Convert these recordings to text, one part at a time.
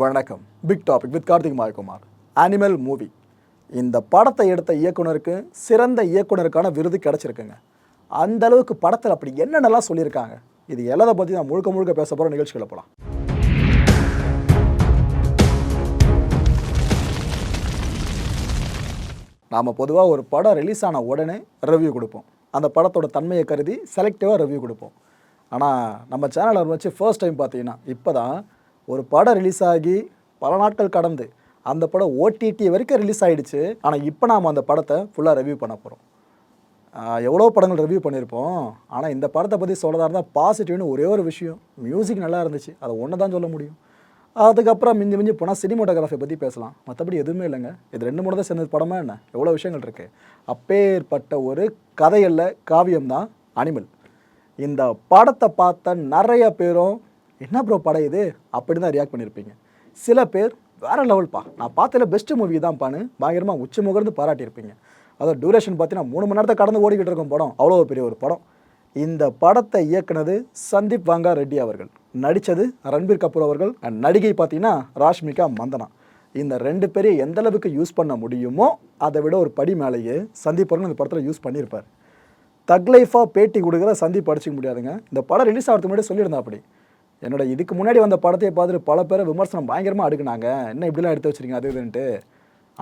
வணக்கம். Big topic with Karthik Mayakumar. Animal movie இந்த படத்தை எடுத்த இயக்குனருக்கு சிறந்த இயக்குனருக்கான விருது கிடச்சிருக்குங்க. அந்த அளவுக்கு படத்தில் அப்படி என்னென்னலாம் சொல்லியிருக்காங்க? இது எல்லாதை பற்றி நான் முழுக்க முழுக்க பேச போகிற நிகழ்ச்சிகளை போகலாம் நாம் பொதுவாக ஒரு படம் ரிலீஸ் ஆன உடனே ரிவ்யூ கொடுப்போம். அந்த படத்தோட தன்மையை கருதி செலக்டிவாக ரிவ்யூ கொடுப்போம். ஆனால் நம்ம சேனலில் வச்சு ஃபர்ஸ்ட் டைம் பார்த்தீங்கன்னா இப்போ தான் ஒரு படம் ரிலீஸ் ஆகி பல நாட்கள் கடந்து அந்த படம் ஓடிடி வரைக்கும் ரிலீஸ் ஆகிடுச்சு ஆனால் இப்போ நாம் அந்த படத்தை ஃபுல்லாக ரிவ்யூ பண்ண போகிறோம் எவ்வளோ படங்கள் ரிவ்யூ பண்ணியிருப்போம் ஆனால் இந்த படத்தை பற்றி சொல்கிறதா இருந்தால் பாசிட்டிவ்னு ஒரே ஒரு விஷயம். மியூசிக் நல்லா இருந்துச்சு. அதை ஒன்று தான் சொல்ல முடியும். அதுக்கப்புறம் மிஞ்சி மிஞ்சி போனால் சினிமோட்டோகிராஃபி பற்றி பேசலாம். மற்றபடி எதுவுமே இல்லைங்க. இது ரெண்டு மூணு தான் சேர்ந்த படமா என்ன? எவ்வளோ விஷயங்கள் இருக்குது அப்பேற்பட்ட ஒரு கதையில் காவியம் தான் அனிமல் இந்த படத்தை பார்த்த நிறைய பேரும் என்ன ப்ரோ படம் இது? அப்படி தான் ரியாக்ட் பண்ணியிருப்பீங்க சில பேர் வேற லெவல்ப்பா நான் பார்த்ததில் பெஸ்ட் மூவி தான்ப்பான்னு பயங்கரமாக உச்சி முகர்ந்து பாராட்டியிருப்பீங்க. அதோட டியூரேஷன் பார்த்தீங்கன்னா மூணு மணி நேரத்தை கடந்து ஓடிக்கிட்டு இருக்கும் படம். அவ்வளோ பெரிய ஒரு படம். இந்த படத்தை இயக்குனது சந்தீப் வாங்கா ரெட்டி அவர்கள். நடித்தது ரன்பீர் கபூர் அவர்கள். அண்ட் நடிகை பார்த்தீங்கன்னா ராஷ்மிகா மந்தனா. இந்த ரெண்டு பேரையும் எந்த அளவுக்கு யூஸ் பண்ண முடியுமோ அதை விட ஒரு படி மேலேயே சந்தீப் அவர்கள் இந்த படத்தில் யூஸ் பண்ணியிருப்பார். தக் லைஃபாக பேட்டி கொடுக்குற சந்தீப் படிச்சிக்க முடியாதுங்க. இந்த படம் ரிலீஸ் ஆகிறதுக்கு முன்னாடி சொல்லியிருந்தா அப்படி என்னோட இதுக்கு முன்னாடி வந்த படத்தை பார்த்துட்டு பல பேரை விமர்சனம் பயங்கரமாக அடுக்குனாங்க. என்ன இப்படிலாம் எடுத்து வச்சிருக்கீங்க அது இதுன்ட்டு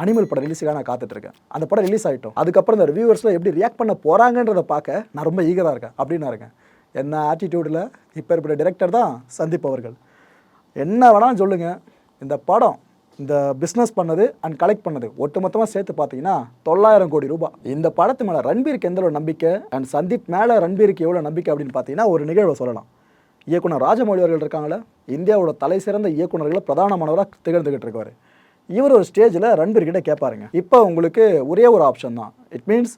அனிமல் படம் ரிலீஸுக்காக நான் காத்துட்ருக்கேன். அந்த படம் ரிலீஸ் ஆகிட்டோம் அதுக்கப்புறம் இந்த வியூவர்ஸில் எப்படி ரியாக்ட் பண்ண போகிறாங்கன்றத பார்க்க நான் ரொம்ப ஈகராக இருக்கேன். அப்படின்னு இருக்கேன். என்ன ஆட்டிடியூடில் இப்போ இருக்கிற டிரெக்டர் தான் சந்தீப் அவர்கள். என்ன வேணாலும் சொல்லுங்கள் இந்த படம் இந்த பிஸ்னஸ் பண்ணது அண்ட் கலெக்ட் பண்ணது ஒட்டுமொத்தமாக சேர்த்து பார்த்தீங்கன்னா தொள்ளாயிரம் கோடி ரூபாய். இந்த படத்து மேலே ரன்பீருக்கு எந்த ஒரு நம்பிக்கை அண்ட் சந்தீப் மேலே ரன்பீருக்கு எவ்வளோ நம்பிக்கை அப்படின்னு பார்த்தீங்கன்னா ஒரு நிகழ்வை சொல்லலாம். இயக்குனர் ராஜமௌழி அவர்கள் இருக்காங்களே இந்தியாவோட தலை சிறந்த இயக்குனர்களை பிரதானமானவராக திகழ்ந்துகிட்டு இருக்காரு இவர் ஒரு ஸ்டேஜில் ரன்பீர்கிட்ட கேட்பாருங்க இப்போ உங்களுக்கு ஒரே ஒரு ஆப்ஷன் தான். இட் மீன்ஸ்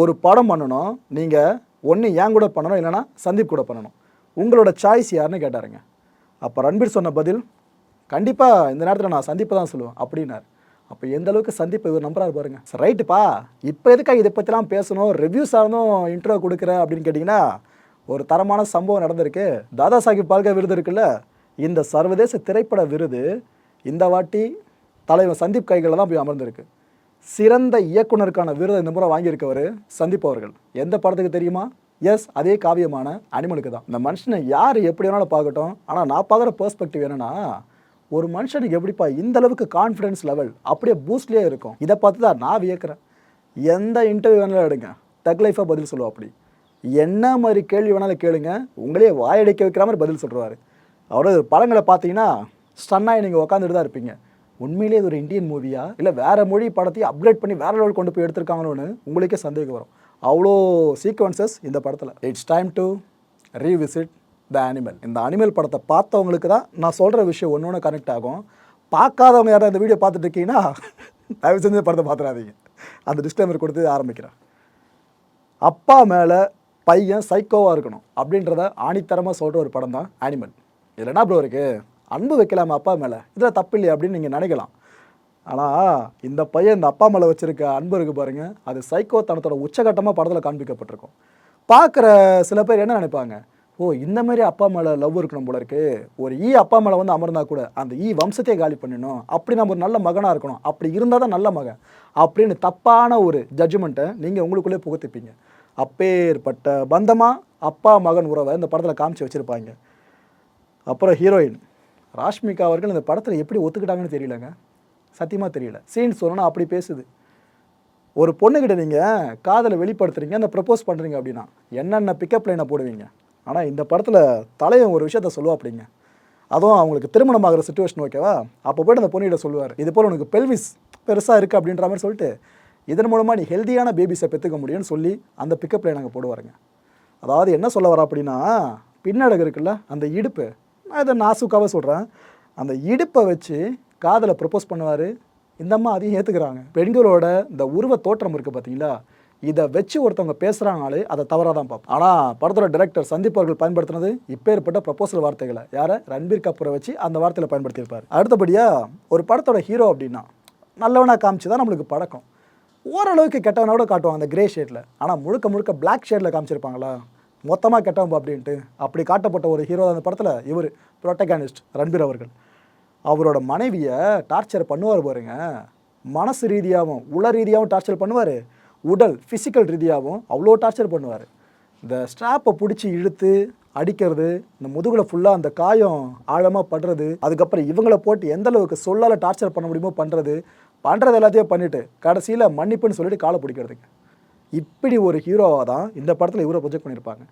ஒரு படம் பண்ணணும் நீங்கள் ஒன்று ஏன் கூட பண்ணணும் இல்லைன்னா சந்தீப் கூட பண்ணணும். உங்களோட சாய்ஸ் யாருன்னு கேட்டாருங்க. அப்போ ரன்பீர் சொன்ன பதில் கண்டிப்பாக இந்த நேரத்தில் நான் சந்திப்பை தான் சொல்லுவேன் அப்படின்னார். அப்போ எந்த அளவுக்கு சந்தீப் இவர் நம்புறாரு பாருங்க. ரைட்டுப்பா இப்போ எதுக்காக இதை பற்றிலாம் பேசணும்? ரிவ்யூஸ் ஆகணும் இன்ட்ரோ கொடுக்குற? அப்படின்னு கேட்டிங்கன்னா ஒரு தரமான சம்பவம் நடந்திருக்கு. தாதா சாஹிப் பால்கே விருது இருக்குல்ல? இந்த சர்வதேச திரைப்பட விருது இந்த வாட்டி தலைவர் சந்தீப் கைகளில் தான் போய் அமர்ந்திருக்கு. சிறந்த இயக்குனருக்கான விருதை இந்த முறை வாங்கியிருக்கவர் சந்தீப் அவர்கள். எந்த படத்துக்கு தெரியுமா? எஸ் அதே காவியமான அனிமலுக்கு தான். இந்த மனுஷனை யார் எப்படி வேணாலும் பார்க்கட்டும். ஆனால் நான் பார்க்குற பெர்ஸ்பெக்டிவ் என்னென்னா ஒரு மனுஷனுக்கு எப்படிப்பா இந்த அளவுக்கு கான்ஃபிடன்ஸ் லெவல் அப்படியே பூஸ்ட்லேயே இருக்கும். இதை பார்த்து தான் நான் வியக்கிறேன். எந்த இன்டர்வியூ வேணாலும் எடுங்க. தக் லைஃபாக பதில் சொல்லுவா அப்படி என்ன மாதிரி கேள்வி வேணாலும் கேளுங்க. உங்களே வாயடைக்க வைக்கிற மாதிரி பதில் சொல்கிறாரு அவரோட படங்களை பார்த்தீங்கன்னா ஸ்டன்னாக நீங்கள் உட்காந்துட்டு தான் இருப்பீங்க. உண்மையிலேயே இது ஒரு இந்தியன் மூவியா இல்லை வேறு மொழி படத்தையும் அப்கிரேட் பண்ணி வேற லெவல் கொண்டு போய் எடுத்திருக்காங்களோன்னு உங்களுக்கே சந்தேகம் வரும். அவ்வளோ சீக்வன்சஸ் இந்த படத்தில். It's time to revisit the Animal இந்த அனிமல் படத்தை பார்த்தவங்களுக்கு தான் நான் சொல்கிற விஷயம் ஒன்று ஒன்று கனெக்ட் ஆகும். பார்க்காதவங்க யாரும் இந்த வீடியோ பார்த்துட்டு இருக்கீங்கன்னா தயவு செஞ்சு படத்தை பார்த்துடாதீங்க. அந்த டிஸ்க்ளைமர் கொடுத்து ஆரம்பிக்கிறேன். அப்பா மேலே பையன் சைக்கோவாக இருக்கணும். அப்படின்றத ஆணித்தரமாக சொல்கிற ஒரு படம் தான் அனிமல் இதில் என்ன ப்ரோ இருக்குது அன்பு வைக்கலாமா அப்பா மேலே? இதில் தப்பு இல்லையா அப்படின்னு நீங்கள் நினைக்கலாம். ஆனால் இந்த பையன் இந்த அப்பா மேலே வச்சுருக்க அன்பு இருக்குது பாருங்கள் அது சைக்கோ தனத்தோட உச்சகட்டமாக படத்தில் காண்பிக்கப்பட்டிருக்கும். பார்க்குற சில பேர் என்ன நினைப்பாங்க? ஓ இந்த மாதிரி அப்பா மேலே லவ் இருக்கணும் போல இருக்கு. ஒரு ஈ அப்பா மேலே வந்து அமர்ந்தா கூட அந்த ஈ வம்சத்தையே காலி பண்ணணும் அப்படி நம்ம ஒரு நல்ல மகனாக இருக்கணும். அப்படி இருந்தால் தான் நல்ல மகன். அப்படின்னு தப்பான ஒரு ஜட்ஜ்மெண்ட்டை நீங்கள் உங்களுக்குள்ளே புகுத்திப்பீங்க. அப்பேற்பட்ட பந்தமாக அப்பா மகன் உறவை இந்த படத்தில் காமிச்சு வச்சுருப்பாங்க. அப்புறம் ஹீரோயின் ராஷ்மிகா அவர்கள் இந்த படத்தில் எப்படி ஒத்துக்கிட்டாங்கன்னு தெரியலங்க. சத்தியமாக தெரியல. சீன் சொன்னா அப்படி பேசுது. ஒரு பொண்ணுக்கிட்ட நீங்கள் காதலை வெளிப்படுத்துறீங்க அந்த ப்ரப்போஸ் பண்ணுறீங்க அப்படின்னா என்னென்ன பிக்கப் லைனை போடுவீங்க? ஆனால் இந்த படத்தில் தலைவன் ஒரு விஷயத்த சொல்லுவா அப்படிங்க. அதுவும் அவங்களுக்கு திருமணம் ஆகிற சுச்சுவேஷன் ஓகேவா அப்போ போய்ட்டு அந்த பொண்ணுகிட்ட சொல்லுவார் இது போல் உனக்கு பெல்விஸ் பெருசாக இருக்குது அப்படின்ற மாதிரி சொல்லிட்டு இதன் மூலமாக நீ ஹெல்தியான பேபிஸை பெற்றுக்க முடியும்னு சொல்லி அந்த பிக்கப்பில் நாங்கள் போடுவாருங்க. அதாவது என்ன சொல்ல வர அப்படின்னா பின்னடகு இருக்குல்ல அந்த இடுப்பு. நான் இதை நாசுக்காக சொல்கிறேன் அந்த இடுப்பை வச்சு காதலை ப்ரப்போஸ் பண்ணுவார். இந்த அம்மா அதையும் ஏற்றுக்கிறாங்க பெண்களோட இந்த உருவ தோற்றம் இருக்குது பார்த்தீங்களா இதை வச்சு ஒருத்தவங்க பேசுகிறாங்களே அதை தவறாக தான் பார்ப்போம். ஆனால் படத்தோட டைரக்டர் சந்தீப் அவர்கள் பயன்படுத்தினது இப்பேற்பட்ட ப்ரப்போசல் வார்த்தைகளை. யாரை? ரன்பீர் கபூரை வச்சு அந்த வார்த்தையில் பயன்படுத்தியிருப்பார். அடுத்தபடியாக ஒரு படத்தோட ஹீரோ அப்படின்னா நல்லவனாக காமிச்சு தான் நம்மளுக்கு பழக்கம். ஓரளவுக்கு கெட்டவனோட காட்டுவாங்க அந்த கிரே ஷேடில் ஆனால் முழுக்க முழுக்க பிளாக் ஷேடில் காமிச்சிருப்பாங்களா? மொத்தமாக கெட்டவன் அப்படின்ட்டு. அப்படி காட்டப்பட்ட ஒரு ஹீரோ அந்த படத்தில் இவர் ப்ரொட்டகானிஸ்ட் ரன்பீர் அவர்கள். அவரோட மனைவியை டார்ச்சர் பண்ணுவார் பாருங்க. மனசு ரீதியாகவும் உள ரீதியாகவும் டார்ச்சர் பண்ணுவார். உடல் ஃபிசிக்கல் ரீதியாகவும் அவ்வளோ டார்ச்சர் பண்ணுவார். இந்த ஸ்ட்ராப்பை பிடிச்சி இழுத்து அடிக்கிறது இந்த முதுகில் ஃபுல்லாக அந்த காயம் ஆழமாக படுறது அதுக்கப்புறம் இவங்களை போட்டு எந்த அளவுக்கு சொல்லால் டார்ச்சர் பண்ண முடியுமோ பண்ணுறது பண்ணுறது எல்லாத்தையும் பண்ணிவிட்டு கடைசியில் மன்னிப்புன்னு சொல்லிட்டு காலை பிடிக்கிறதுக்கு இப்படி ஒரு ஹீரோவாக தான் இந்த படத்தில் இவரை ப்ரொஜெக்ட் பண்ணியிருப்பாங்க.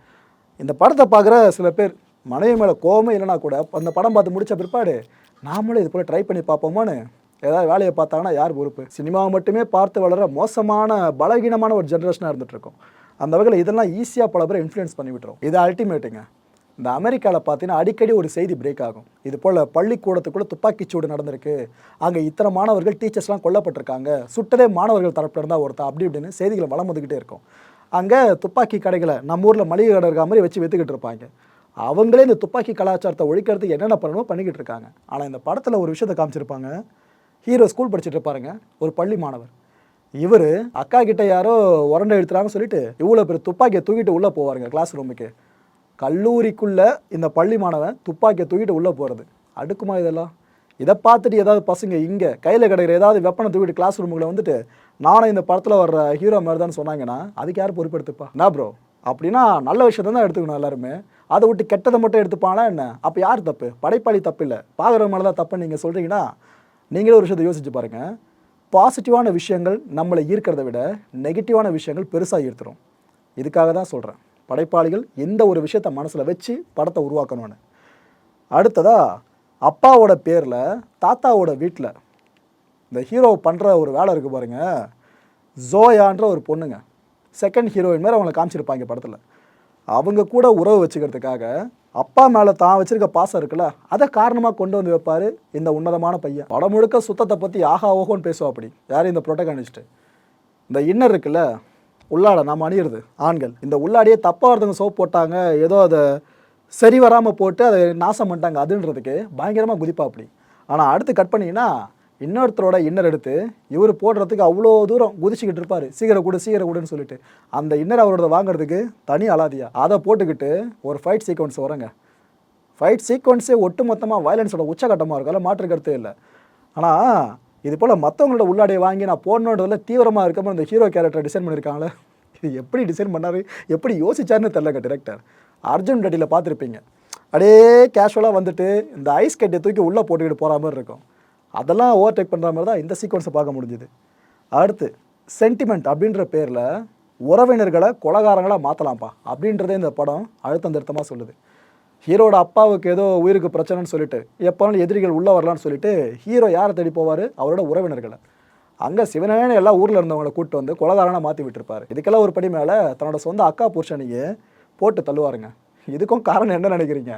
இந்த படத்தை பார்க்குற சில பேர் மனைவி மேலே கோபமே இல்லைனா கூட அந்த படம் பார்த்து முடிச்ச பிற்பாடு நாமளும் இது போல் ட்ரை பண்ணி பார்ப்போமான்னு ஏதாவது வேலையை பார்த்தாங்கன்னா யார் பொறுப்பு? சினிமாவை மட்டுமே பார்த்து வளர மோசமான பலகீனமான ஒரு ஜென்ரேஷனாக இருந்துகிட்ருக்கோம் அந்த வகையில் இதெல்லாம் ஈஸியாக பல பேர் இன்ஃப்ளூயன்ஸ் பண்ணி விட்டுரும். இது அல்டிமேட்டுங்க இந்த அமெரிக்காவில் பார்த்தீங்கன்னா அடிக்கடி ஒரு செய்தி பிரேக் ஆகும். இது போல் பள்ளிக்கூடத்துக்குள்ளே துப்பாக்கிச்சூடு நடந்திருக்கு. அங்கே இத்தனை மாணவர்கள் டீச்சர்ஸ்லாம் கொல்லப்பட்டிருக்காங்க. சுட்டதே மாணவர்கள் தரப்பில் இருந்தால் ஒருத்தன் அப்படி இப்படின்னு செய்திகளை வளம் வந்துக்கிட்டே இருக்கும். அங்கே துப்பாக்கி கடைகளை நம்ம ஊரில் மளிகை கடை இருக்க மாதிரி வச்சு விற்றுக்கிட்டு இருப்பாங்க. அவங்களே இந்த துப்பாக்கி கலாச்சாரத்தை ஒழிக்கிறதுக்கு என்னென்ன பண்ணணுமோ பண்ணிக்கிட்டு இருக்காங்க. ஆனால் இந்த படத்தில் ஒரு விஷயத்தை காமிச்சிருப்பாங்க. ஹீரோ ஸ்கூல் படிச்சுட்டு இருப்பாருங்க ஒரு பள்ளி மாணவர். இவர் அக்கா கிட்ட யாரோ உரண்டை எடுத்துறாங்கன்னு சொல்லிட்டு இவ்வளோ பேர் துப்பாக்கியை தூக்கிட்டு உள்ளே போவாருங்க கிளாஸ் ரூமுக்கு கல்லூரிக்குள்ளே இந்த பள்ளி மாணவன் துப்பாக்கியை தூக்கிட்டு உள்ளே போகிறது அடுக்குமா இதெல்லாம்? இதை பார்த்துட்டு ஏதாவது பசங்க இங்கே கையில் கிடைக்கிற ஏதாவது வெப்பனை தூக்கிட்டு கிளாஸ் ரூமுக்குள்ள வந்துட்டு நானும் இந்த படத்தில் வர்ற ஹீரோ மாதிரி தான் சொன்னாங்கன்னா அதுக்கு யார் பொறுப்பெடுத்துப்பா? என்ன ப்ரோ அப்படின்னா நல்ல விஷயத்தை தான் எடுத்துக்கணும் எல்லாருமே. அதை விட்டு கெட்டதை மட்டும் எடுத்துப்பானா என்ன? அப்போ யார் தப்பு? படைப்பாளி தப்பு இல்லை. பார்க்குற மேலே தான் தப்புன்னு நீங்கள் சொல்கிறீங்கன்னா நீங்களே ஒரு விஷயத்தை யோசிச்சு பாருங்கள் பாசிட்டிவான விஷயங்கள் நம்மளை ஈர்க்கிறத விட நெகட்டிவான விஷயங்கள் பெருசாக ஈர்த்துரும். இதுக்காக தான் சொல்கிறேன் படைப்பாளிகள் எந்த ஒரு விஷயத்த மனசில் வச்சு படத்தை உருவாக்கணும்னு. அடுத்ததா அப்பாவோட பேரில் தாத்தாவோட வீட்டில் இந்த ஹீரோ பண்ணுற ஒரு வேலை இருக்குது பாருங்கள் ஜோயான்ற ஒரு பொண்ணுங்க. செகண்ட் ஹீரோயின் மாதிரி அவங்கள காமிச்சிருப்பாங்க படத்தில். அவங்க கூட உறவு வச்சுக்கிறதுக்காக அப்பா மேலே தான் வச்சுருக்க பாசம் இருக்குல்ல அதை காரணமாக கொண்டு வந்து வைப்பார் இந்த உன்னதமான பையன். படம் முழுக்க சுத்தத்தை பற்றி ஆஹா ஓஹோன்னு பேசுவா அப்படி. யார் இந்த ப்ரொட்டகானிஸ்ட்டு இந்த இன்னர் இருக்குல்ல உள்ளாடை நாம் அணியிறது. ஆண்கள். இந்த உள்ளாடியே தப்பாக ஒருத்தவங்க சோப் போட்டாங்க ஏதோ அதை சரி வராமல் போட்டு அதை நாசம் பண்ணிட்டாங்க அதுன்றதுக்கு பயங்கரமாக குதிப்பா அப்படி. ஆனால் அடுத்து கட் பண்ணிங்கன்னா இன்னொருத்தரோட இன்னர் எடுத்து இவர் போடுறதுக்கு அவ்வளோ தூரம் குதிச்சுக்கிட்டு இருப்பார். சீக்கிரம் கூட சீக்கிரம் கூடன்னு சொல்லிட்டு. அந்த இன்னர் அவரோட வாங்குறதுக்கு தனி அலாதியா. அதை போட்டுக்கிட்டு ஒரு ஃபைட் சீக்வன்ஸ் வரங்க. ஃபைட் சீக்வன்ஸே ஒட்டு மொத்தமாக வயலன்ஸோட உச்சகட்டமாக இருக்கும். அதில் மாற்று கருத்தே இல்லை. ஆனால் இது போல் மற்றவங்களோட உள்ளாடையை வாங்கி நான் போடணுன்றதுல தீவிரமாக இருக்கப்போ அந்த ஹீரோ கேரக்டர் டிசைன் பண்ணியிருக்காங்களே? இது எப்படி டிசைன் பண்ணார்? எப்படி யோசிச்சாருன்னு தெரிலங்க டிரெக்டர் அர்ஜுன் ரெட்டியில் பார்த்துருப்பீங்க. அப்படியே கேஷுவலாக வந்துட்டு இந்த ஐஸ் கட்டியை தூக்கி உள்ளே போட்டுக்கிட்டு போகிற மாதிரி இருக்கும். அதெல்லாம் ஓவர்டேக் பண்ணுற மாதிரி தான் இந்த சீக்வன்ஸை பார்க்க முடிஞ்சுது. அடுத்து சென்டிமெண்ட் அப்படின்ற பேரில் உறவினர்களை கொலகாரங்களாக மாற்றலாம்ப்பா அப்படின்றதே இந்த படம் அழுத்தம் திருத்தமாக சொல்லுது. ஹீரோட அப்பாவுக்கு ஏதோ உயிருக்கு பிரச்சனைன்னு சொல்லிட்டு எப்போனாலும் எதிரிகள் உள்ளே வரலான்னு சொல்லிட்டு ஹீரோ யாரை தேடி போவார்? அவரோட உறவினர்களை. அங்கே சிவனேன எல்லா ஊரில் இருந்தவங்களை கூப்பிட்டு வந்து கொலகாரனாக மாற்றி விட்டுருப்பார். இதுக்கெல்லாம் ஒரு படி மேலே தன்னோட சொந்த அக்கா புருஷனையே போட்டு தள்ளுவாருங்க. இதுக்கும் காரணம் என்ன நினைக்கிறீங்க?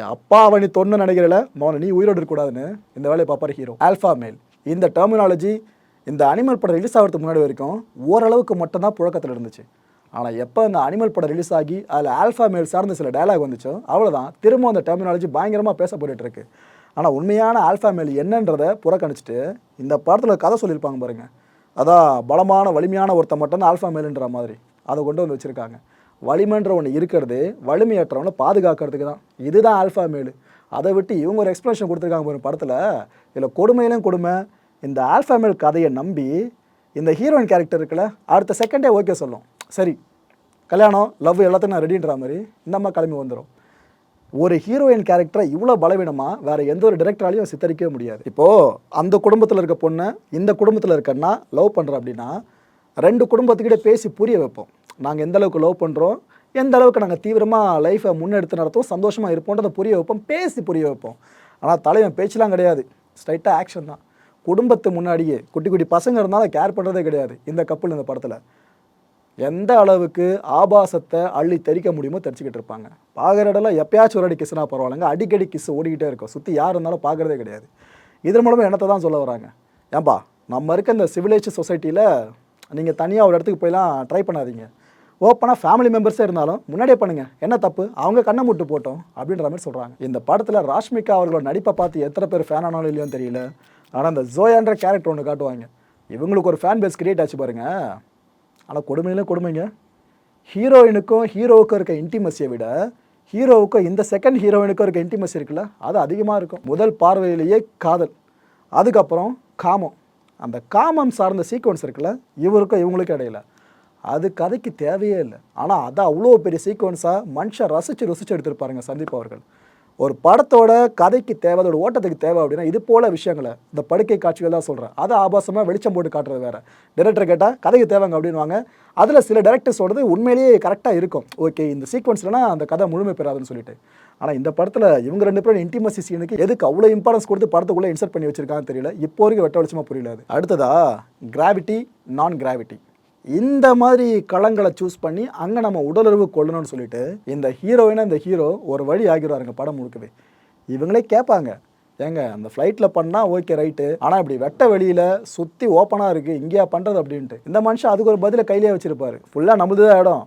என் அப்பா அவனி தொன்னு நினைக்கிறல? மோன நீ உயிரோடு இருக்கக்கூடாதுன்னு இந்த வேலையை பார்ப்பார் ஹீரோ. ஆல்ஃபா மேல் இந்த டெர்மினாலஜி இந்த அனிமல் படம் ரிலீஸ் ஆகிறதுக்கு முன்னாடி வரைக்கும் ஓரளவுக்கு மட்டும்தான் புழக்கத்தில் இருந்துச்சு. ஆனால் எப்போ இந்த அனிமல் படம் ரிலீஸ் ஆகி அதில் ஆல்ஃபா மேல் சார்ந்த சில டயலாக் வந்துச்சோ அவ்வளோதான் திரும்ப அந்த டெர்மினாலஜி பயங்கரமாக பேசப்பட்டுட்டு இருக்கு ஆனால் உண்மையான ஆல்ஃபா மேல் என்னன்றதை புறக்கணிச்சிட்டு இந்த படத்தில் கதை சொல்லியிருப்பாங்க பாருங்கள் அதான் பலமான வலிமையான ஒருத்தன் மட்டும்தான் ஆல்ஃபா மேலுன்ற மாதிரி. அதை கொண்டு வந்து வச்சுருக்காங்க. வலிமைன்ற ஒன்று இருக்கிறது வலிமையற்றவனை பாதுகாக்கிறதுக்கு தான். இதுதான் ஆல்ஃபா மேலு அதை விட்டு இவங்க ஒரு எக்ஸ்பிளேஷன் கொடுத்துருக்காங்க ஒரு படத்தில். இதில் கொடுமையிலும் கொடுமை. இந்த ஆல்ஃபா மேல் கதையை நம்பி இந்த ஹீரோயின் கேரக்டர் இருக்குல்ல அடுத்த செகண்டே ஓகே சொல்லும். சரி கல்யாணம் லவ் எல்லாத்தையும் நான் ரெடின்ற மாதிரி இந்த அம்மா கிளம்பி வந்துடும் ஒரு ஹீரோயின் கேரக்டரை இவ்வளோ பலவீனமாக வேறு எந்த ஒரு டிரெக்டராலையும் சித்தரிக்கவே முடியாது. இப்போது அந்த குடும்பத்தில் இருக்க பொண்ணை இந்த குடும்பத்தில் இருக்கன்னா லவ் பண்ணுறேன் அப்படின்னா ரெண்டு குடும்பத்துக்கிட்ட பேசி புரிய வைப்போம். நாங்கள் எந்த அளவுக்கு லவ் பண்ணுறோம் எந்த அளவுக்கு நாங்கள் தீவிரமாக லைஃப்பை முன்னெடுத்து நடத்துவோம் சந்தோஷமாக இருப்போன்றதை புரிய வைப்போம் பேசி புரிய வைப்போம். ஆனால் தலைவன் பேச்செலாம் கிடையாது. ஸ்ட்ரைட்டாக ஆக்ஷன் தான். குடும்பத்து முன்னாடியே குட்டி குட்டி பசங்க இருந்தாலும் கேர் பண்ணுறதே கிடையாது. இந்த கப்பல் இந்த படத்தில். எந்த அளவுக்கு ஆபாசத்தை அள்ளி தெறிக்க முடியுமோ தெரிச்சுக்கிட்டு இருப்பாங்க. பார்க்குற இடம்லாம் எப்பயாச்சும் ஒரு அடி கிஸ்னா பரவாயில்லைங்க. அடிக்கடி கிஸ் ஓடிக்கிட்டே இருக்கும். சுற்றி யார் இருந்தாலும் பார்க்குறதே கிடையாது. இதன் மூலமாக என்னத்தை தான் சொல்ல வராங்க? ஏன்பா நம்ம இருக்க இந்த சிவிலைஸ் சொசைட்டியில் நீங்கள் தனியாக ஒரு இடத்துக்கு போயெல்லாம் ட்ரை பண்ணாதீங்க. ஓப்பனாக ஃபேமிலி மெம்பர்ஸே இருந்தாலும் முன்னாடியே பண்ணுங்கள் என்ன தப்பு? அவங்க கண்ணை முட்டு போட்டோம் அப்படின்ற மாதிரி சொல்கிறாங்க இந்த படத்தில் ராஷ்மிகா அவர்களோட நடிப்பை பார்த்து எத்தனை பேர் ஃபேன் ஆனாலும் இல்லையோன்னு தெரியல. ஆனால் அந்த ஜோயான்ற கேரக்டர் ஒன்று காட்டுவாங்க. இவங்களுக்கு ஒரு ஃபேன் பேஸ் கிரியேட் ஆச்சு பாருங்கள் ஆனால் கொடுமையில கொடுமைங்க. ஹீரோயினுக்கும் ஹீரோவுக்கும் இருக்க இன்டிமஸியை விட ஹீரோவுக்கும் இந்த செகண்ட் ஹீரோயினுக்கும் இருக்க இன்டிமசி இருக்குல்ல அது அதிகமாக இருக்கும். முதல் பார்வையிலேயே காதல் அதுக்கப்புறம் காமம். அந்த காமம் சார்ந்த சீக்வன்ஸ் இருக்குல்ல இவருக்கும் இவங்களுக்கும் இடையில. அது கதைக்கு தேவையே இல்லை. ஆனால் அதான் அவ்வளோ பெரிய சீக்வன்ஸாக மனுஷன் ரசித்து ருசித்து எடுத்திருப்பாருங்க சந்தீப் அவர்கள். ஒரு படத்தோட கதைக்கு தேவை அதோட ஓட்டத்துக்கு தேவை அப்படின்னா இது போல விஷயங்களை இந்த படுக்கை காட்சிகள் தான் சொல்கிறேன் அதை ஆபாசமாக வெளிச்சம் போட்டு காட்டுறது வேறு. டேரக்டர் கேட்டால் கதைக்கு தேவைங்க அப்படின்வாங்க அதில் சில டேரக்டர்ஸோடது உண்மையிலேயே கரெக்டாக இருக்கும். ஓகே இந்த சீக்வன்ஸ்லனா அந்த கதை முழுமை பெறாதுன்னு சொல்லிட்டு. ஆனால் இந்த படத்தில் இவங்க ரெண்டு பேரும் இன்டிமசி சீனுக்கு எதுக்கு அவ்வளோ இம்பார்ட்டன்ஸ் கொடுத்து படத்துக்குள்ளே இன்சர்ட் பண்ணி வச்சிருக்காங்கன்னு தெரியல. இப்போ வரைக்கும் வெட்ட வெளிச்சமாக புரியல அடுத்ததா கிராவிட்டி நான் கிராவிட்டி இந்த மாதிரி களங்களை சூஸ் பண்ணி அங்கே நம்ம உடலுறவு கொள்ளணும்னு சொல்லிட்டு இந்த ஹீரோயினை இந்த ஹீரோ ஒரு வழி ஆகிடுவாருங்க படம் முழுக்கவே. இவங்களே கேட்பாங்க ஏங்க அந்த ஃப்ளைட்டில் பண்ணால் ஓகே ரைட்டு ஆனால் இப்படி வெட்ட வெளியில் சுற்றி ஓப்பனாக இருக்குது இங்கேயா பண்ணுறது அப்படின்ட்டு. இந்த மனுஷன் அதுக்கு ஒரு பதிலை கையிலே வச்சுருப்பாரு. ஃபுல்லாக நம்மளுது தான் இடம்.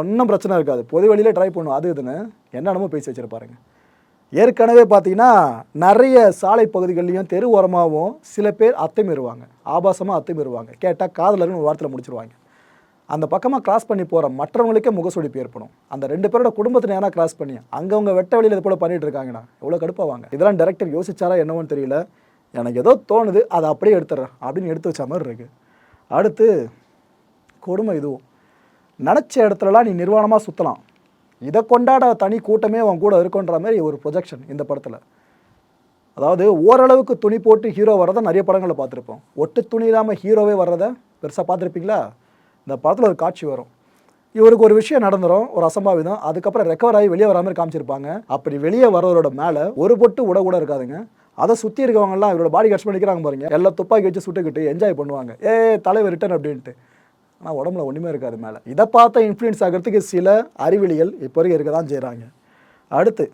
ஒன்றும் பிரச்சனை இருக்காது. பொது வழியில் ட்ரை பண்ணும். அது இதுன்னு என்னென்னமோ பேசி வச்சுருப்பாருங்க. ஏற்கனவே பார்த்தீங்கன்னா நிறைய சாலை பகுதிகள்லையும் தெரு ஓரமாகவும் சில பேர் அத்துமீறுவாங்க. ஆபாசமாக அத்துமீறுவாங்க. கேட்டால் காதலர்னு ஒரு வாரத்தில் முடிச்சிருவாங்க. அந்த பக்கமாக கிராஸ் பண்ணி போகிற மற்றவங்களுக்கே முகசுடிப்பு ஏற்படும். அந்த ரெண்டு பேரோட குடும்பத்தை நேராக கிராஸ் பண்ணி அங்கவங்க வெட்ட வெளியில் இது போல் பண்ணிட்டு இருக்காங்கண்ணா எவ்வளோ கடுப்பாவாங்க இதெல்லாம் டேரக்டர் யோசிச்சாரா என்னவோன்னு தெரியல. எனக்கு ஏதோ தோணுது அதை அப்படியே எடுத்துடுறேன் அப்படின்னு எடுத்து வச்ச மாதிரி இருக்குது அடுத்து கொடுமை இதுவும். நினச்ச இடத்துலலாம் நீ நிர்வாணமாக சுற்றலாம் இதை கொண்டாட தனி கூட்டமே அவன் கூட இருக்குன்ற மாதிரி ஒரு ப்ரொஜெக்ஷன் இந்த படத்தில். அதாவது ஓரளவுக்கு துணி போட்டு ஹீரோ வர்றதை நிறைய படங்களில் பார்த்துருப்போம். ஒட்டு துணி இல்லாமல் ஹீரோவே வர்றதை பெருசாக பார்த்துருப்பீங்களா? இந்த படத்தில் ஒரு காட்சி வரும். இவருக்கு ஒரு விஷயம் நடந்துரும் ஒரு அசம்பாவிதம். அதுக்கப்புறம் ரெக்கவர் ஆகி வெளியே வராமல் மாதிரி காமிச்சிருப்பாங்க. அப்படி வெளியே வரவரோட மேலே ஒரு பொட்டு உட கூட இருக்காதுங்க. அதை சுற்றி இருக்கவங்கலாம் இவரோட பாடி கட்ச் பண்ணிக்கிறாங்க பாருங்க. எல்லாம் துப்பாக்கி வச்சு சுட்டுக்கிட்டு என்ஜாய் பண்ணுவாங்க. ஏ தலைவர் ரிட்டன் அப்படின்ட்டு. ஆனால் உடம்புல ஒன்றுமே இருக்காது மேலே. இதை பார்த்த இன்ஃப்ளூயன்ஸ் ஆகிறதுக்கு சில அறிவிலிகள் இப்போ வரைக்கும் இருக்க தான் செய்கிறாங்க அடுத்து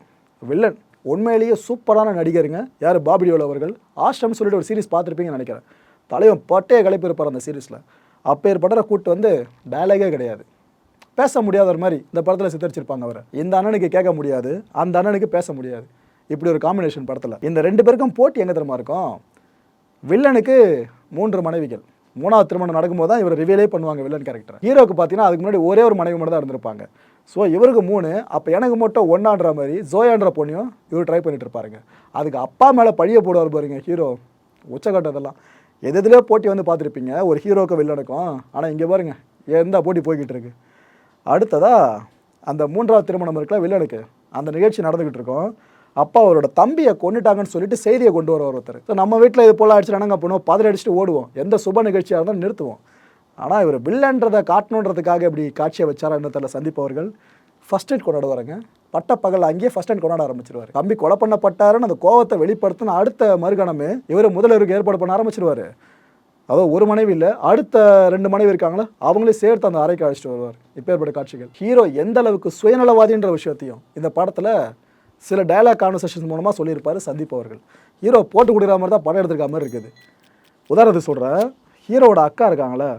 வில்லன் உண்மையிலேயே சூப்பரான நடிகருங்க. யார்? பாபிடியோல் அவர்கள். ஆஷ்டம்னு சொல்லிட்டு ஒரு சீரிஸ் பார்த்துருப்பீங்கன்னு நினைக்கிறேன். தலைவன் பட்டையை கலைப்பு இருப்பார் அந்த சீரிஸில் அப்பேற்பட்ட கூட்டு வந்து டயலாகே கிடையாது. பேச முடியாத ஒரு மாதிரி இந்த படத்தில் சித்தரிச்சிருப்பாங்க அவரை. இந்த அண்ணனுக்கு கேட்க முடியாது. அந்த அண்ணனுக்கு பேச முடியாது. இப்படி ஒரு காம்பினேஷன் படத்தில். இந்த ரெண்டு பேருக்கும் போட்டி எங்கே தெரியுமா இருக்கும்? வில்லனுக்கு மூன்று மனைவிகள். மூணாவது திருமணம் நடக்கும்போது தான் இவர் ரிவீலே பண்ணுவாங்க வில்லன் கேரக்டர் ஹீரோக்கு பார்த்தீங்கன்னா அதுக்கு முன்னாடி ஒரே ஒரு மனைவி மட்டும் தான் இருந்திருப்பாங்க. ஸோ இவருக்கு மூணு அப்போ எனக்கு மட்டும் ஒன்றான்ற மாதிரி ஜோயான்ற பொண்ணையும் இவர் ட்ரை பண்ணிட்டு இருப்பாருங்க. அதுக்கு அப்பா மேலே பழிய போடுவார் பாருங்க ஹீரோ உச்சக்கட்டதெல்லாம் எது எதுலேயோ போட்டி வந்து பார்த்துருப்பீங்க. ஒரு ஹீரோக்கு வில்லனுக்கும் ஆனால் இங்கே பாருங்க எந்த போட்டி போய்கிட்டு இருக்கு. அடுத்ததா அந்த மூன்றாவது திருமணம் இருக்குல்ல வில்லனுக்கு அந்த நிகழ்ச்சி நடந்துக்கிட்டு இருக்கோம். அப்பா அவரோட தம்பியை கொண்டுட்டாங்கன்னு சொல்லிட்டு செய்தியை கொண்டு வர ஒருத்தர். ஸோ நம்ம வீட்டில் இது போல் ஆயிடுச்சு நாங்கள் பண்ணுவோம்? பதில் அடிச்சுட்டு ஓடுவோம். எந்த சுப நிகழ்ச்சியாக இருந்தாலும் நிறுத்துவோம். ஆனால் இவர் வில்லன்றதை காட்டணுன்றதுக்காக இப்படி காட்சியை வச்சாரா என்ன தெரியல சந்திப்பவர்கள் ஃபர்ஸ்ட் எய்ட் கொண்டாடுவாருங்க. பட்ட பகல் அங்கேயே ஃபர்ஸ்ட் அண்ட் கொண்டாட ஆரம்பிச்சிருவார். தம்பி கொலை பண்ணப்பட்டாருன்னு அந்த கோவத்தை வெளிப்படுத்தின அடுத்த மறுகணமே இவர் முதல்வருக்கு ஏற்பாடு பண்ண ஆரம்பிச்சிருவார். அதோ ஒரு மனைவி இல்லை அடுத்த ரெண்டு மனைவி இருக்காங்களா? அவங்களே சேர்த்து அந்த அறைக்கு அழைச்சிட்டு வருவார். இப்பேற்பட்ட காட்சிகள். ஹீரோ எந்த அளவுக்கு சுயநலவாதின்ற விஷயத்தையும் இந்த படத்தில் சில டயலாக் கான்வர்சேஷன் மூலமாக சொல்லியிருப்பார் சந்தீப் அவர்கள். ஹீரோ போட்டு கொடுக்குற மாதிரி தான் படம் எடுத்துருக்க மாதிரி இருக்குது. உதாரணத்துக்கு சொல்கிறேன் ஹீரோவோட அக்கா இருக்காங்களே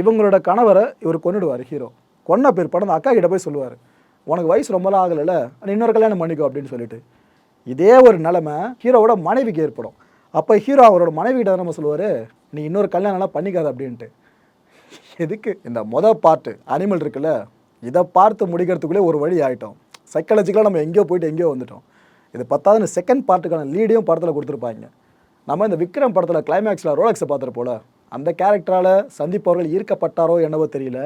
இவங்களோட கணவரை இவர் கொன்னுடுவார் ஹீரோ கொன்ன பேர் படம் அந்த அக்கா கிட்ட போய் சொல்லுவார் உனக்கு வயசு ரொம்பலாம் ஆகலைல்ல இன்னொரு கல்யாணம் பண்ணிக்கோ அப்படின்னு சொல்லிட்டு. இதே ஒரு நிலமை ஹீரோவோட மனைவிக்கு ஏற்படும். அப்போ ஹீரோ அவரோட மனைவி கிட்ட நம்ம சொல்லுவார் நீ இன்னொரு கல்யாணம்லாம் பண்ணிக்காத அப்படின்ட்டு. எதுக்கு? இந்த மொதல் பார்ட்டு அனிமல் இருக்குல்ல இதை பார்த்து முடிக்கிறதுக்குள்ளே ஒரு வழி ஆகிட்டோம் சைக்காலஜிக்கலாக நம்ம எங்கேயோ போயிட்டு எங்கேயோ வந்துட்டோம். இது பத்தாவது செகண்ட் பார்ட்டுக்கான லீடையும் படத்தில் கொடுத்துருப்பாங்க. நம்ம இந்த விக்ரம் படத்தில் கிளைமேக்ஸில் ரோலக்ஸை பார்த்துருப்போல அந்த கேரக்டரால் சந்தீப் அவர்கள் ஈர்க்கப்பட்டாரோ என்னவோ தெரியல.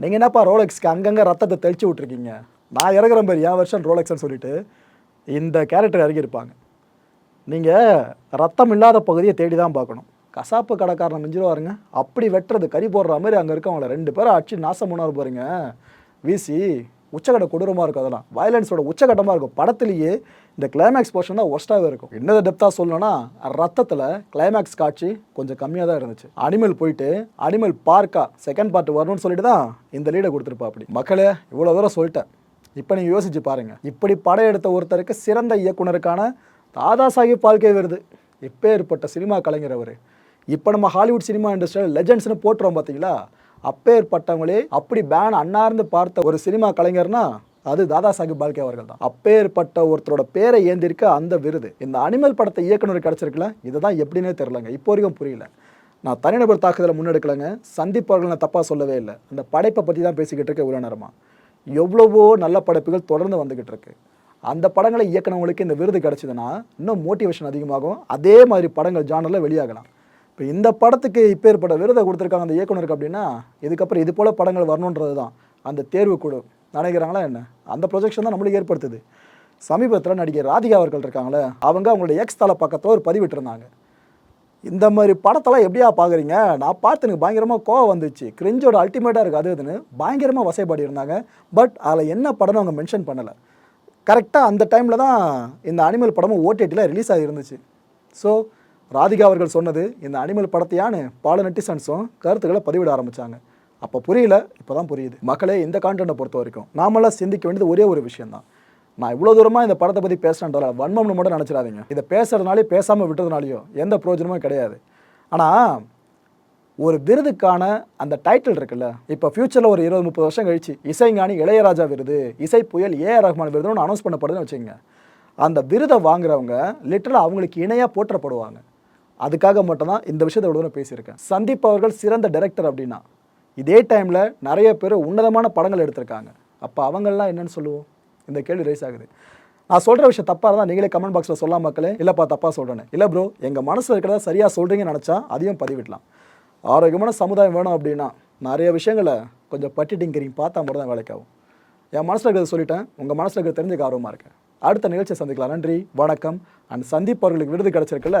நீங்கள் என்னப்பா ரோலெக்ஸ்க்கு அங்கங்கே ரத்தத்தை தெளிச்சு விட்ருக்கீங்க நான் இறங்குற மாதிரி என் வருஷம் ரோலெக்ஸ்னு சொல்லிட்டு இந்த கேரக்டர் இறங்கியிருப்பாங்க. நீங்கள் ரத்தம் இல்லாத பகுதியை தேடி தான் பார்க்கணும். கசாப்பு கடைக்காரனை மிஞ்சிருவாருங்க அப்படி வெட்டுறது கறி போடுற மாதிரி அங்கே இருக்கவங்கள ரெண்டு பேரும் அடிச்சு நாசம் பண்ணாரு பாருங்க. வீசி உச்சக்கட்ட கொடூரமாக இருக்கும் அதெல்லாம். வயலன்ஸோட உச்சக்கட்டமாக இருக்கும். படத்துலேயே இந்த கிளைமேக்ஸ் போர்ஷன் தான் ஒஸ்ட்டாகவே இருக்கும். என்னதை டெப்த்தாக சொல்லணும்னா ரத்தத்தில் கிளைமேக்ஸ் காட்சி கொஞ்சம் கம்மியாக தான் இருந்துச்சு. அனிமல் போயிட்டு அனிமல் பார்க்கா செகண்ட் பார்ட் வரணும்னு சொல்லிட்டு தான் இந்த லீடை கொடுத்துருப்பா அப்படி மக்களே இவ்வளோ தூரம் சொல்லிட்டேன். இப்போ நீங்கள் யோசிச்சு பாருங்கள் இப்படி படம் எடுத்த ஒருத்தருக்கு சிறந்த இயக்குனருக்கான தாதா சாஹிப் பால்கே இப்போ ஏற்பட்ட சினிமா கலைஞர் அவர். இப்போ நம்ம ஹாலிவுட் சினிமா இண்டஸ்ட்ரியில் லெஜண்ட்ஸ்னு போட்டுறோம் பார்த்தீங்களா அப்பேற்பட்டவங்களே அப்படி பேன் அன்னார்ந்து பார்த்த ஒரு சினிமா கலைஞர்னா அது தாதா சாஹிப் பால்கே அவர்கள் தான் அப்பேற்பட்ட ஒருத்தரோட பேரை ஏந்திருக்க அந்த விருது. இந்த அனிமல் படத்தை இயக்குனர் கிடச்சிருக்குல இதுதான் எப்படின்னே தெரிலங்க இப்போ வரைக்கும் புரியல. நான் தனிநபர் தாக்குதலை முன்னெடுக்கலைங்க. சந்திப்பவர்கள் நான் தப்பாக சொல்லவே இல்லை. அந்த படைப்பை பற்றி தான் பேசிக்கிட்டு இருக்க இவ்வளோ நேரமாக எவ்வளவோ நல்ல படைப்புகள் தொடர்ந்து வந்துக்கிட்டு இருக்கு. அந்த படங்களை இயக்குனவங்களுக்கு இந்த விருது கிடைச்சதுன்னா இன்னும் மோட்டிவேஷன் அதிகமாகும். அதே மாதிரி படங்கள் ஜானரில் வெளியாகலாம். இப்போ இந்த படத்துக்கு இப்பேற்பட்ட விருதை கொடுத்துருக்காங்க அந்த இயக்குனருக்கு அப்படின்னா இதுக்கப்புறம் இது போல் படங்கள் வரணுன்றது தான். அந்த தேர்வு குழு நினைக்கிறாங்களா என்ன? அந்த ப்ரொஜெக்ஷன் தான் நம்மளுக்கு ஏற்படுத்துது. சமீபத்தில் நடிகை ராதிகா அவர்கள் இருக்காங்களே அவங்க அவங்களுடைய எக்ஸ் தலை பக்கத்தில் ஒரு பதிவிட்டிருந்தாங்க. இந்த மாதிரி படத்தெல்லாம் எப்படியா பார்க்குறீங்க நான் பார்த்து எனக்கு பயங்கரமாக கோவம் வந்துச்சு. கிரிஞ்சோட அல்டிமேட்டாக இருக்குது அது இதுன்னு பயங்கரமாக வசைப்பாடி இருந்தாங்க. பட் அதில் என்ன படம்னு அவங்க மென்ஷன் பண்ணலை. கரெக்டாக அந்த டைமில் தான் இந்த அனிமல் படமும் ஓடிடியில் ரிலீஸ் ஆகிருந்துச்சு ஸோ ராதிகா அவர்கள் சொன்னது இந்த அனிமல் படத்தையான்னு பல நெட்டிசன்ஸும் கருத்துக்களை பதிவிட ஆரம்பித்தாங்க அப்போ புரியல இப்போ தான் புரியுது. மக்களே இந்த கான்டென்ட்டை பொறுத்த வரைக்கும் நாமெல்லாம் சிந்திக்க வேண்டியது ஒரே ஒரு விஷயம்தான். நான் இவ்வளோ தூரமாக இந்த படத்தை பற்றி பேசுகிறேன்றால வன்மம்னு மட்டும் நினச்சிடாதீங்க. இதை பேசுறதுனாலே பேசாமல் விட்டதுனாலையோ எந்த பிரயோஜனமும் கிடையாது. ஆனால் ஒரு விருதுக்கான அந்த டைட்டில் இருக்குல்ல இப்போ ஃப்யூச்சரில் ஒரு இருபது முப்பது வருஷம் கழிச்சு இசைஞானி இளையராஜா விருது இசை புயல் ஏஆர் ரஹ்மான் விருதுன்னு அனௌன்ஸ் பண்ணப்படுதுன்னு வச்சுக்கோங்க. அந்த விருதை வாங்குறவங்க லிட்டரலாக அவங்களுக்கு இணையாக போற்றப்படுவாங்க. அதுக்காக மட்டும்தான் இந்த விஷயத்தை இவ்வளோ தூரம் பேசியிருக்கேன். சந்தீப் அவர்கள் சிறந்த டைரக்டர் அப்படின்னா இதே டைமில் நிறைய பேர் உன்னதமான படங்கள் எடுத்திருக்காங்க. அப்போ அவங்கெல்லாம் என்னென்னு சொல்லுவோம்? இந்த கேள்வி ரைஸ் ஆகுது. நான் சொல்கிற விஷயம் தப்பாக இருந்தால் நீங்களே கமெண்ட் பாக்ஸில் சொல்லலாம் மக்களே இல்லைப்பா தப்பாக சொல்கிறேன்னு இல்லை ப்ரோ எங்கள் மனசில் இருக்கிறத சரியாக சொல்கிறீங்கன்னு நினச்சா அதையும் பதிவிடலாம். ஆரோக்கியமான சமுதாயம் வேணும் அப்படின்னா நிறைய விஷயங்களை கொஞ்சம் பட்டிட்டிங்கிறீங்க பார்த்தா மட்டும் தான் வேலைக்காகும் என் மனசில் இருக்கிறத சொல்லிட்டேன். உங்கள் மனசில் இருக்கிறத தெரிஞ்சுக்க ஆர்வமாக இருக்கேன். அடுத்த நிகழ்ச்சியை சந்திக்கலாம். நன்றி வணக்கம். அண்ட் சந்தீப் அவர்களுக்கு விருது கிடச்சிருக்குல்ல?